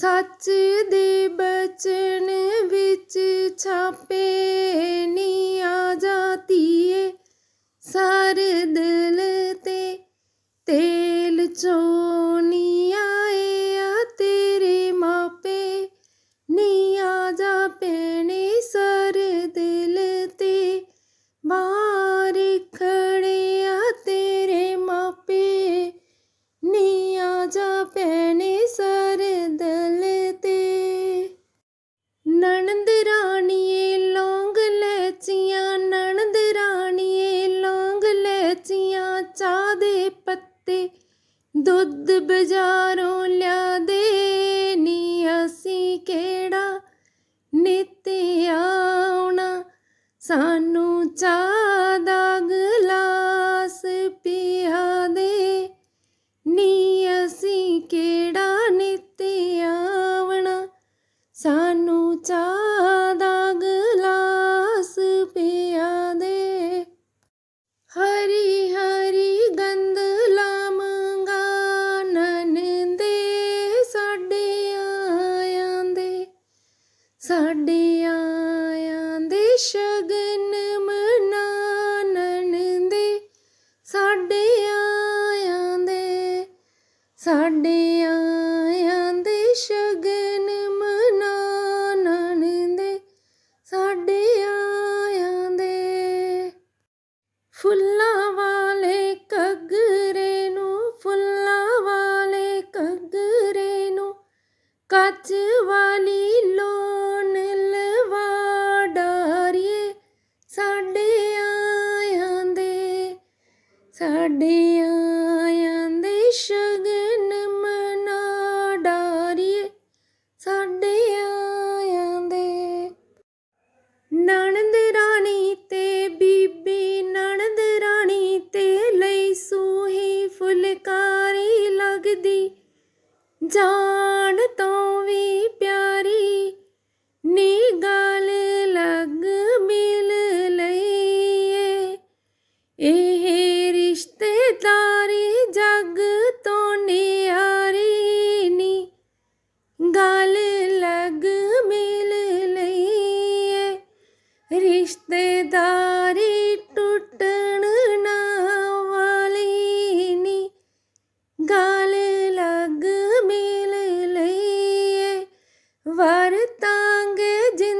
ਸੱਚ ਦੇ ਬਚਨ ਵਿੱਚ ਛਾਪੇ ਨਣਦ ਰਾਣੀਏ, ਲੌਂਗ ਲੈਚੀਆਂ ਨਣਦ ਰਾਣੀਏ, ਲੌਂਗ ਲੈਚੀਆਂ ਚਾਹ ਦੇ ਪੱਤੇ ਦੁੱਧ ਬਾਜ਼ਾਰੋਂ ਲਿਆ ਦੇ ਨੀ ਅਸੀਂ ਕਿਹੜਾ ਨਿੱਤ ਆਉਣਾ, ਸਾਨੂੰ ਚਾਹ ਸਾਡੇ ਆਇਆਂ ਦੇ ਸ਼ਗਨ ਮਨਾਨਨ ਦੇ। ਸਾਡੇ ਆਇਆਂ ਦੇ, ਸਾਡੇ ਆਇਆਂ ਦੇ ਸ਼ਗਨ ਮਨਾਨਨ ਦੇ। ਸਾਡੇ ਆਇਆਂ ਦੇ ਫੁੱਲਾਂ ਵਾਲੇ ਕਗਰੇ ਨੂੰ, ਫੁੱਲਾਂ ਵਾਲੇ ਕਗਰੇ ਨੂੰ, ਕੱਚ ਵਾਲੀ ਲੋ ਸਾਡੇ ਸ਼ਗਨ ਮਨਾ ਰਾਣੀ ਤੇ ਬੀਬੀ, ਨਣਦ ਰਾਣੀ ਤੇ ਲਈ ਸੂਹੀ ਫੁਲਕਾਰੀ ਲੱਗਦੀ। ਜਾਣ ਤੋਂ ਵੀ ਪਿਆਰੀ ਨੀ ਗਾਲ ਰਿਸ਼ਤੇਦਾਰੀ ਟੁੱਟਣ ਨਾ ਵਾਲੀ ਨੀ। ਗਾਲ ਲੱਗ ਮਿਲ ਲਈਏ ਵਰਤਾਂਗੇ ਜਿੰਦ